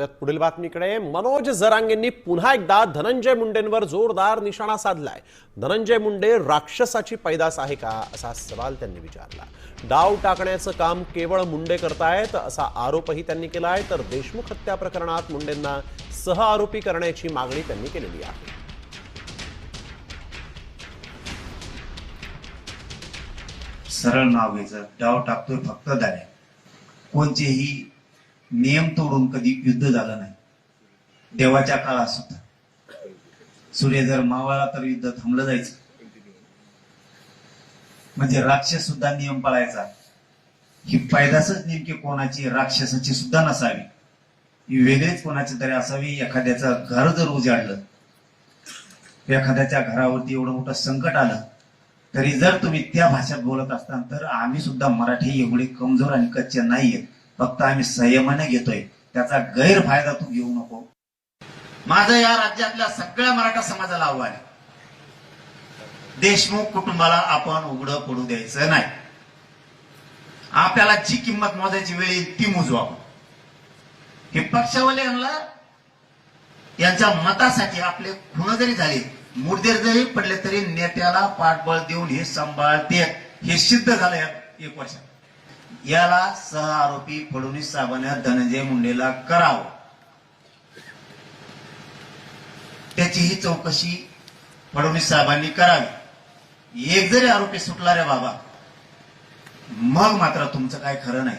वळूयात पुढील बातमीकडे मनोज जरांगेंनी पुन्हा एकदा धनंजय मुंडेंवर जोरदार निशाणा साधलाय. धनंजय मुंडे राक्षसाची पैदास आहे का? असा सवाल त्यांनी विचारला. डाव टाकण्याचं काम केवळ मुंडे करतायत असा आरोपही त्यांनी केलाय. तर देशमुख हत्या प्रकरणात मुंडेंना सह आरोपी करण्याची मागणी त्यांनी केलेली आहे. सरळ नाव घ्यायचं. डाव टाकतोय फक्त दाड्या कोणतेही नियम तोडून कधी युद्ध झालं नाही. देवाच्या काळात सुद्धा. सूर्य जर मावळला तर युद्ध थांबलं जायचं. म्हणजे राक्षस सुद्धा नियम पाळायचा. ही पैदासच नेमकी कोणाची? राक्षसाची सुद्धा नसावी. ही वेगळीच कोणाची तरी असावी? एखाद्याचं घर जर उजाडलं एखाद्याच्या घरावरती एवढं मोठं संकट आलं तरी जर तुम्ही त्या भाषेत बोलत असताल तर आम्ही सुद्धा मराठी एवढे कमजोर आणि कच्चे नाहीयेत. फक्त आम्ही संयमाने घेतोय. त्याचा गैरफायदा तू घेऊ नको. माझं या राज्यातल्या सगळ्या मराठा समाजाला आव्हान आहे. देशमुख कुटुंबाला आपण उघडं पडू द्यायचं नाही. आपल्याला जी किंमत मोजायची वेळ येईल ती मोजवा हे पक्षावाले यांना यांच्या मतासाठी आपले खुण जरी झाले मुर्देर जरी पडले तरी नेत्याला पाठबळ देऊन हे सांभाळते. हे सिद्ध झालं या एक वर्षात. याला सह आरोपी फडणवीस साहेबांना धनंजय मुंडेला करावं. त्याची ही चौकशी फडणवीस साहेबांनी करावी. एक जरी आरोपी सुटला रे बाबा मग मात्र तुमचं काय खरं नाही.